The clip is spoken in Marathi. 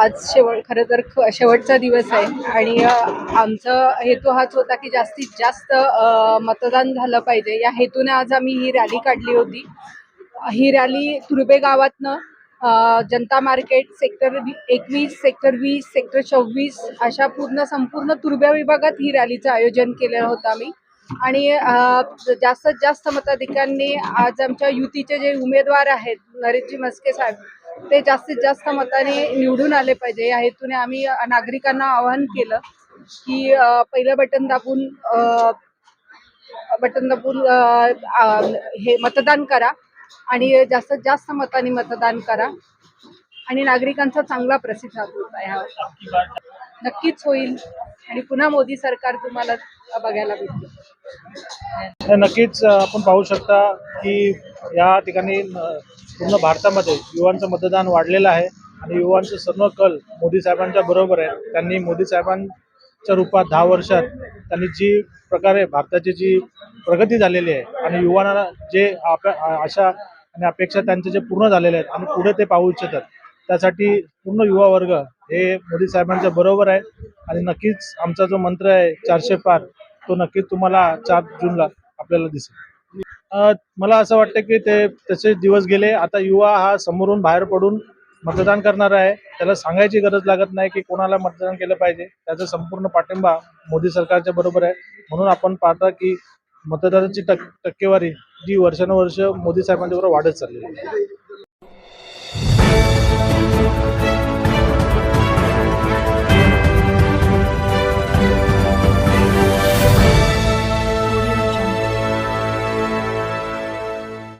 आज शेवट खरं तर ख- शेवटचा दिवस आहे. आणि आमचा हेतू हाच होता की जास्तीत जास्त मतदान झालं पाहिजे. या हेतूने आज आम्ही ही रॅली काढली होती. ही रॅली तुर्बे गावातनं जनता मार्केट सेक्टर एकवीस सेक्टर वीस सेक्टर चोवीस अशा पूर्ण संपूर्ण तुर्ब्या विभागात ही रॅलीचं आयोजन केलं होतं आम्ही. आणि जास्तीत जास्त मताधिकांनी आज आमच्या युतीचे जे उमेदवार आहेत नरेशजी मस्के साहेब ते जास्तीत जास्त मताने निवडून आले पाहिजे. या हेतूने आम्ही नागरिकांना आवाहन केलं की पहिलं बटन दाबून बटन दाबून हे मतदान करा आणि जास्तीत जास्त मताने मतदान करा आणि नागरिकांचा चांगला प्रतिसाद होता ह्या नक्कीच होईल आणि पुन्हा मोदी सरकार तुम्हाला बघायला भेटेल. नक्कीच आपण पाहू शकता की या ठिकाणी पूर्ण भारतामध्ये युवांचं मतदान वाढलेलं आहे आणि युवांचं सर्व कल मोदी साहेबांच्या बरोबर आहे. त्यांनी मोदी साहेबांच्या रूपात दहा वर्षात त्यांनी जी प्रकारे भारताची जी प्रगती झालेली आहे आणि युवांना जे आप आशा आणि अपेक्षा त्यांचे जे पूर्ण झालेले आहेत आणि पुढे ते पाहू इच्छितात त्यासाठी पूर्ण युवा वर्ग हे मोदी साहेबांच्या बरोबर आहे आणि नक्कीच आमचा जो मंत्र आहे चारशे पार तो नक्कीच तुम्हाला चार जूनला आपल्याला दिसेल. मला असं वाटतं की ते तसे दिवस गेले. आता युवा हा समोरून बाहेर पडून मतदान करणार आहे. त्याला सांगायची गरज लागत नाही की कोणाला मतदान केलं पाहिजे. त्याचा संपूर्ण पाठिंबा मोदी सरकारच्या बरोबर आहे. म्हणून आपण पाहता की मतदानाची टक्केवारी जी वर्षानुवर्ष मोदी साहेबांच्या बरोबर वाढत चाललेली आहे.